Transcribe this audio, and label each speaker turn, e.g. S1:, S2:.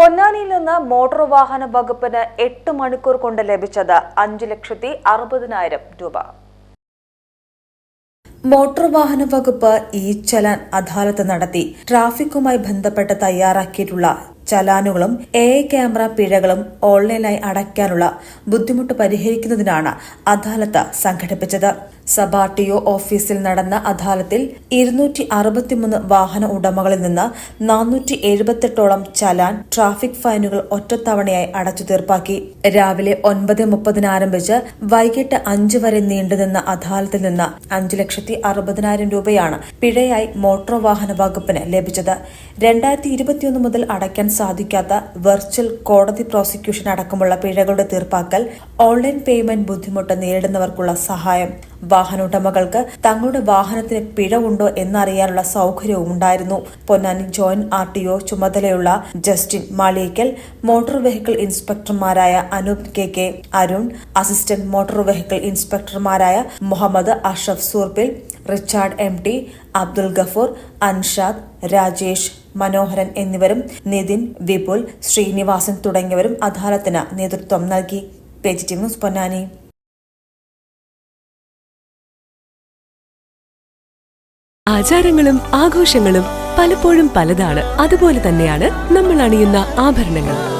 S1: പൊന്നാനിയിൽ നിന്ന് മോട്ടോർ വാഹന വകുപ്പിന് എട്ട് മണിക്കൂർ കൊണ്ട് ലഭിച്ചത് അഞ്ചു ലക്ഷത്തി അറുപതിനായിരം രൂപ. മോട്ടോർ വാഹന വകുപ്പ് ഈ ചലാൻ അദാലത്ത് നടത്തി ട്രാഫിക്കുമായി ബന്ധപ്പെട്ട് തയ്യാറാക്കിയിട്ടുള്ള ചലാനുകളും എ ക്യാമറ പിഴകളും ഓൺലൈനായി അടയ്ക്കാനുള്ള ബുദ്ധിമുട്ട് പരിഹരിക്കുന്നതിനാണ് അദാലത്ത് സംഘടിപ്പിച്ചത്. സഭാ ടി ഒ ഓഫീസിൽ നടന്ന അദാലത്തിൽ ഇരുന്നൂറ്റി അറുപത്തിമൂന്ന് വാഹന ഉടമകളിൽ നിന്ന് നാനൂറ്റി എഴുപത്തെട്ടോളം ചലാൻ ട്രാഫിക് ഫൈനുകൾ ഒറ്റത്തവണയായി അടച്ചു തീർപ്പാക്കി. രാവിലെ ഒൻപത് മുപ്പതിന് ആരംഭിച്ച് വൈകിട്ട് അഞ്ചു വരെ നീണ്ടുനിന്ന അദാലത്തിൽ നിന്ന് അഞ്ചു ലക്ഷത്തി അറുപതിനായിരം രൂപയാണ് പിഴയായി മോട്ടോർ വാഹന വകുപ്പിന് ലഭിച്ചത്. രണ്ടായിരത്തി ഇരുപത്തിയൊന്ന് മുതൽ അടയ്ക്കാൻ സാധിക്കാത്ത വെർച്വൽ കോടതി പ്രോസിക്യൂഷൻ അടക്കമുള്ള പിഴകളുടെ തീർപ്പാക്കൽ ഓൺലൈൻ പേയ്മെന്റ് ബുദ്ധിമുട്ട് നേരിടുന്നവർക്കുള്ള സഹായം വാഹനോടമകൾക്ക് തങ്ങളുടെ വാഹനത്തിന് പിഴവുണ്ടോ എന്നറിയാനുള്ള സൗകര്യവും ഉണ്ടായിരുന്നു. Ponnani joint R T O ചുമതലയുള്ള Justin Maliyekkal motor vehicle ഇൻസ്പെക്ടർമാരായ Anoop K K Arun assistant motor vehicle ഇൻസ്പെക്ടർമാരായ Muhammad Ashraf Soorppil Richard M T Abdul Gafoor Anshad Rajesh Manoharan എന്നിവരും നിതിൻ വിപുൽ ശ്രീനിവാസൻ തുടങ്ങിയവരും അദാലത്തിന് നേതൃത്വം നൽകി. Page T news Ponnani.
S2: ആചാരങ്ങളും ആഘോഷങ്ങളും പലപ്പോഴും പലതാണ്. അതുപോലെ തന്നെയാണ് നമ്മൾ അണിയുന്ന ആഭരണങ്ങൾ